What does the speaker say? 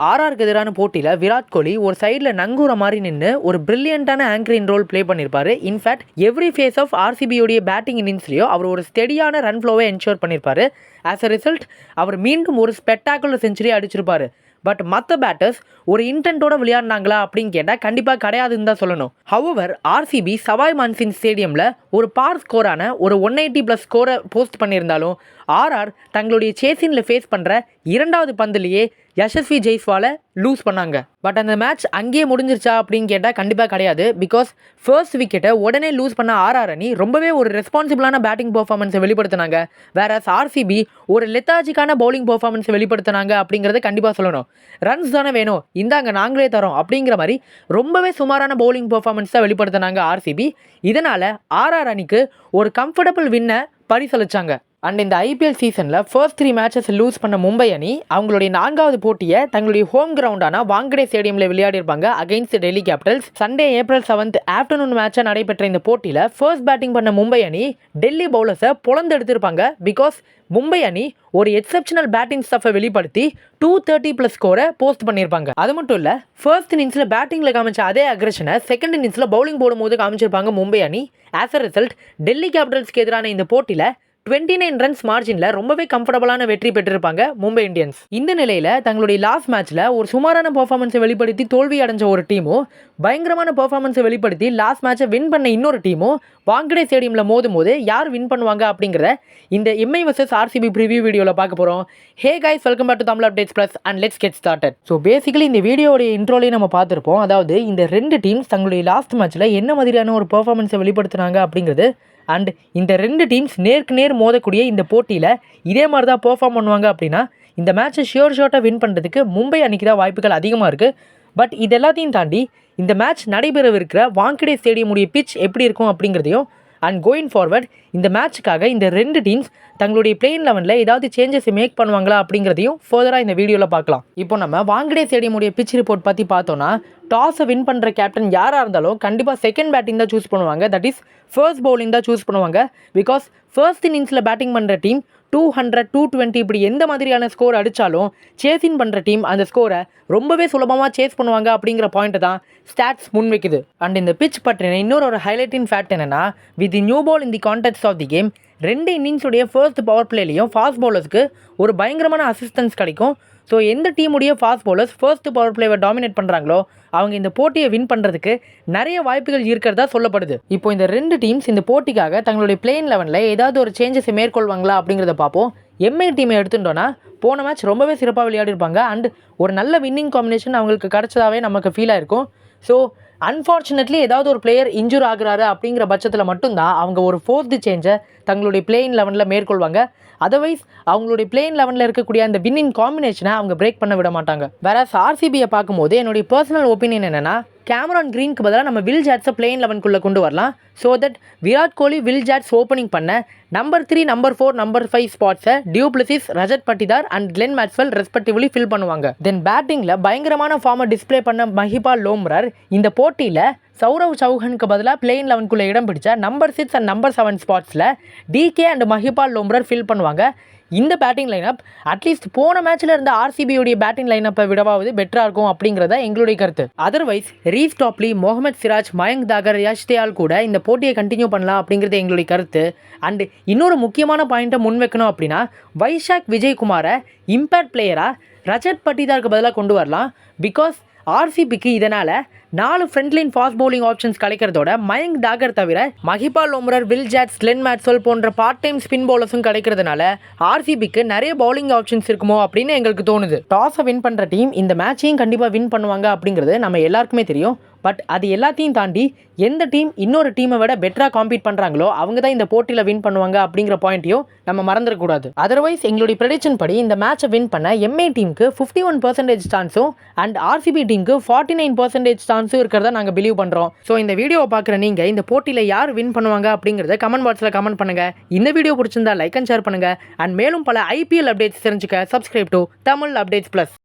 ஆர்ஆருக்கு எதிரான போட்டியில் விராட் கோலி ஒரு சைடில் நங்கூர மாதிரி நின்று ஒரு பிரில்லியண்டான ஆங்கரின் ரோல் ப்ளே பண்ணியிருப்பாரு in fact every phase of ஆர்சிபியோடைய batting இன்னிங்ஸ்லையும் அவர் ஒரு ஸ்டெடியான ரன் ஃப்ளோவை என்ஷோர் பண்ணியிருப்பாரு ஆஸ் அ ரிசல்ட் அவர் மீண்டும் ஒரு ஸ்பெக்டாக்குலர் செஞ்சுரி அடிச்சிருப்பார். பட் மற்ற பேட்டர்ஸ் ஒரு இன்டென்ட்டோட விளையாடினாங்களா அப்படின்னு கேட்டால் கண்டிப்பாக கிடையாதுன்னு தான் சொல்லணும். ஹவவர் ஆர்சிபி சவாய் மான்சின் ஸ்டேடியமில் ஒரு பார் ஸ்கோரான ஒரு ஒன் எயிட்டி ப்ளஸ் ஸ்கோரை போஸ்ட் பண்ணியிருந்தாலும் ஆர்ஆர் தங்களுடைய சேசினில் ஃபேஸ் பண்ணுற இரண்டாவது பந்துலேயே யசஸ்வி ஜெய்ஸ்வாலை லூஸ் பண்ணாங்க. பட் அந்த மேட்ச் அங்கேயே முடிஞ்சிருச்சா அப்படின்னு கேட்டால் கண்டிப்பாக கிடையாது. பிகாஸ் ஃபர்ஸ்ட் விக்கெட்டை உடனே லூஸ் பண்ண ஆர்ஆர் அணி ரொம்பவே ஒரு ரெஸ்பான்சிபிளான பேட்டிங் பர்ஃபார்மன்ஸை வெளிப்படுத்தினாங்க. வேற ஆர்சிபி ஒரு லெத்தாஜிக்கான பவுலிங் பர்ஃபார்மன்ஸை வெளிப்படுத்தினாங்க அப்படிங்கிறத கண்டிப்பாக சொல்லணும். ரன்ஸ் தானே வேணும். இந்தாங்க நாங்களே தரோம் அப்படிங்கிற மாதிரி ரொம்பவே சுமாரான பவுலிங் பர்ஃபார்மன்ஸ் தான் வெளிப்படுத்தினாங்க ஆர்சிபி இதனால் ஆர்ஆர் அணிக்கு ஒரு கம்ஃபர்டபுள் வின்னை பரிசளிச்சாங்க. அண்ட் இந்த ஐபிஎல் சீசனில் ஃபர்ஸ்ட் த்ரீ மேட்சஸ் லூஸ் பண்ண மும்பை அணி அவங்களுடைய நான்காவது போட்டியை தங்களுடைய ஹோம் கிரவுண்டான வாங்கடே ஸ்டேடியமில் விளையாடிருப்பாங்க against Delhi capitals Sunday April seventh afternoon மேட்சாக நடைபெற்ற இந்த போட்டியில் ஃபர்ஸ்ட் பேட்டிங் பண்ண மும்பை அணி டெல்லி பவுலர்ஸை புலந்து எடுத்திருப்பாங்க பிகாஸ் மும்பை அணி ஒரு எக்ஸப்ஷனல் பேட்டிங் ஸ்டஃபை வெளிப்படுத்தி டூ தேர்ட்டி ப்ளஸ் ஸ்கோரை போஸ்ட் பண்ணியிருப்பாங்க. அது மட்டும் இல்லை ஃபர்ஸ்ட் இன்னிங்ஸில் பேட்டிங்கில் காமிச்ச அதே அக்ரஷனை செகண்ட் இன்னிங்ஸில் பவுலிங் போடும்போது காமிச்சிருப்பாங்க மும்பை அணி. ஆஸ் அ ரிசல்ட் டெல்லி கேபிட்டல்ஸ்க்கு எதிரான இந்த போட்டியில் டுவெண்ட்டி நைன் ரன்ஸ் மார்ஜினில் ரொம்பவே கம்ஃபர்டபுளான வெற்றி பெற்றிருப்பாங்க மும்பை இந்தியன்ஸ். இந்த நிலையில் தங்களுடைய லாஸ்ட் மேட்ச்சில் ஒரு சுமாரான பர்ஃபார்மன்ஸை வெளிப்படுத்தி தோல்வி அடைஞ்ச ஒரு டீமும் பயங்கரமான பர்ஃபார்மன்ஸை வெளிப்படுத்தி லாஸ்ட் மேட்சை வின் பண்ண இன்னொரு டீமும் வாங்கடே ஸ்டேடியமில் மோதும் போது யார் வின் பண்ணுவாங்க அப்படிங்கிறத இந்த எம்ஐ வர்சஸ் ஆர்சிபி ப்ரிவியூ வீடியோவில் பார்க்க போகிறோம் hey guys welcome back to Tamil updates plus and let's get started so basically இந்த வீடியோடைய இன்ட்ரோலையும் நம்ம பார்த்துருப்போம். அதாவது இந்த ரெண்டு டீம்ஸ் தங்களுடைய லாஸ்ட் மேட்ச்சில் என்ன மாதிரியான ஒரு பர்ஃபார்மன்ஸை வெளிப்படுத்துனாங்க அப்படிங்கிறது அண்ட் இந்த ரெண்டு டீம்ஸ் நேருக்கு நேர் மோதக்கூடிய இந்த போட்டியில் இதே மாதிரி தான் பெர்ஃபார்ம் பண்ணுவாங்க அப்படின்னா இந்த மேட்ச்சை ஷியோர் ஷார்ட்டாக வின் பண்ணுறதுக்கு மும்பை அன்றைக்கி தான் வாய்ப்புகள் அதிகமாக இருக்குது பட் இது எல்லாத்தையும் தாண்டி இந்த மேட்ச் நடைபெறவிருக்கிற வாங்கடே ஸ்டேடியமுடைய பிச் எப்படி இருக்கும் அப்படிங்கிறதையும் அண்ட் கோயிங் ஃபார்வர்ட் இந்த மேட்ச்சுக்காக இந்த ரெண்டு டீம்ஸ் தங்களுடைய பிளேன் லெவனில் ஏதாவது சேஞ்சஸ் மேக் பண்ணுவாங்களா அப்படிங்கிறதையும் ஃபர்தராக இந்த வீடியோவில் பார்க்கலாம். இப்போ நம்ம வாங்கடே ஸ்டேடியமுடைய பிச் ரிப்போர்ட் பற்றி பார்த்தோன்னா டாஸை வின் பண்ணுற கேப்டன் யாராக இருந்தாலும் கண்டிப்பாக செகண்ட் பேட்டிங் தான் சூஸ் பண்ணுவாங்க. தட் இஸ் ஃபர்ஸ்ட் பவுலிங் தான் சூஸ் பண்ணுவாங்க. பிகாஸ் ஃபர்ஸ்ட் இன்னிங்ஸில் பேட்டிங் பண்ணுற team two hundred two twenty இப்படி எந்த மாதிரியான ஸ்கோர் அடித்தாலும் சேஸின் பண்ணுற டீம் அந்த ஸ்கோரை ரொம்பவே சுலபமாக சேஸ் பண்ணுவாங்க அப்படிங்கிற பாயிண்ட்டை தான் ஸ்டாட்ஸ் முன்வைக்குது அண்ட் இந்த பிச் பற்றின இன்னொரு ஒரு ஹைலைட்டின் ஃபேக்ட் என்னென்னா with new ball in the context of the game ரெண்டு இன்னிங்ஸுடைய ஃபர்ஸ்ட் பவர் பிளேலையும் ஃபாஸ்ட் பவுலர்ஸ்க்கு ஒரு பயங்கரமான அசிஸ்டன்ஸ் கிடைக்கும். ஸோ எந்த டீமுடைய ஃபாஸ்ட் பவுலர்ஸ் ஃபர்ஸ்ட் பவர் பிளேவை டாமினேட் பண்ணுறாங்களோ அவங்க இந்த போட்டியை வின் பண்ணுறதுக்கு நிறைய வாய்ப்புகள் இருக்கிறதா சொல்லப்படுது. இப்போ இந்த ரெண்டு டீம்ஸ் இந்த போட்டிக்காக தங்களுடைய பிளேன் லெவனில் ஏதாவது ஒரு சேஞ்சஸை மேற்கொள்வாங்களா அப்படிங்கிறத பார்ப்போம். எம்ஐ டீமை எடுத்துட்டோன்னா போன மேட்ச் ரொம்பவே சிறப்பாக விளையாடிருப்பாங்க. அண்ட் ஒரு நல்ல வின்னிங் காம்பினேஷன் அவங்களுக்கு கிடச்சதாவே நமக்கு ஃபீல் ஆயிருக்கும். ஸோ அன்ஃபார்ச்சுனேட்லி ஏதாவது ஒரு பிளேயர் இன்ஜூர் ஆகுறாரு அப்படிங்கிற பட்சத்தில் மட்டும்தான் அவங்க ஒரு ஃபோர்த்து சேஞ்சை தங்களுடைய பிளேயிங் லெவனில் மேற்கொள்வாங்க. அதர்வைஸ் அவங்களுடைய பிளேயிங் லெவனில் இருக்கக்கூடிய அந்த வின்னிங் காம்பினேஷனை அவங்க பிரேக் பண்ண விட மாட்டாங்க. வேற ஆர்சிபியை பார்க்கும்போது என்னுடைய பர்சனல் ஒப்பீனியன் என்னென்னா கேமரான் க்ரீனுக்கு பதிலாக நம்ம வில் ஜாட்ஸை பிளேன் லெவன்குள்ளே கொண்டு வரலாம். So that Virat Kohli will ஜாட்ஸ் opening பண்ண number three number four number five ஸ்பாட்ஸை du Plessis Rajat Patidar and Glenn Maxwell respectively fill பண்ணுவாங்க. தென் பேட்டிங்கில் பயங்கரமான ஃபார்மை டிஸ்ப்ளே பண்ண மஹிபால் லோம்ரர். இந்த போட்டியில் சௌரவ் சௌஹனுக்கு பதிலாக பிளேன் லெவன்குள்ளே இடம் பிடிச்ச number six and number seven ஸ்பாட்ஸில் DK and Mahipal Lomror fill பண்ணுவாங்க. இந்த பேட்டிங் லைனப் அட்லீஸ்ட் போன மேட்ச்சில் இருந்த ஆர்சிபியோடைய பேட்டிங் லைனப்பை விடவாவது பெட்டராக இருக்கும் அப்படிங்கிறத எங்களுடைய கருத்து. Otherwise Reece Topley Mohammed Siraj Mayank Dagar Yash கூட இந்த போட்டியை கண்டினியூ பண்ணலாம் அப்படிங்கிறது எங்களுடைய கருத்து. அண்ட் இன்னொரு முக்கியமான பாயிண்ட்டை முன்வைக்கணும் அப்படின்னா வைஷாக் விஜயகுமாரை இம்பேக்ட் பிளேயராக ரஜத் பட்டிதாருக்கு பதிலாக கொண்டு வரலாம். பிகாஸ் ஆர்சிபிக்கு இதனால் நாலு ஃப்ரண்ட்லைன் ஃபாஸ்ட் பவுலிங் ஆப்ஷன்ஸ் கிடைக்கிறதோட மயங்க் டாகர் தவிர மஹிபால் லோம்ரர் வில் ஜாட் லென் மேட்ஸ்வல் போன்ற பார்ட் டைம் ஸ்பின் பவுலர்ஸும் கிடைக்கிறதுனால ஆர்சிபிக்கு நிறைய பவுலிங் ஆப்ஷன்ஸ் இருக்குமோ அப்படின்னு எங்களுக்கு தோணுது. டாஸை வின் பண்ணுற டீம் இந்த மேட்சையும் கண்டிப்பாக வின் பண்ணுவாங்க அப்படிங்கிறது நம்ம எல்லாருக்குமே தெரியும். பட் அது எல்லாத்தையும் தாண்டி எந்த டீம் இன்னொரு டீமை விட பெட்டராக காம்பீட் பண்ணுறாங்களோ அவங்க தான் இந்த போட்டியில் வின் பண்ணுவாங்க அப்படிங்கிற பாயிண்ட்டையும் நம்ம மறந்துடக்கூடாது அதர்வைஸ் எங்களுடைய ப்ரெடிக்ஷன் படி இந்த மேட்சை வின் பண்ண எம்ஏ டீமுக்கு ஃபிஃப்டி ஒன் பர்சன்டேஜ் சான்ஸும் அண்ட் ஆர்சிபி டீமுக்கு ஃபார்ட்டி நைன் பர்சன்டேஜ் சான்ஸும் இருக்கிறதா நாங்கள் பிலீவ் பண்ணுறோம் ஸோ இந்த வீடியோவை பார்க்குற நீங்கள் இந்த போட்டியில் யார் வின் பண்ணுவாங்க அப்படிங்கிறத கமெண்ட் பாக்ஸில் கமெண்ட் பண்ணுங்கள் இந்த வீடியோ பிடிச்சிருந்தா லைக் அண்ட் ஷேர் பண்ணுங்கள் அண்ட் மேலும் பல ஐபிஎல் அப்டேட்ஸ் தெரிஞ்சுக்க subscribe to Tamil updates plus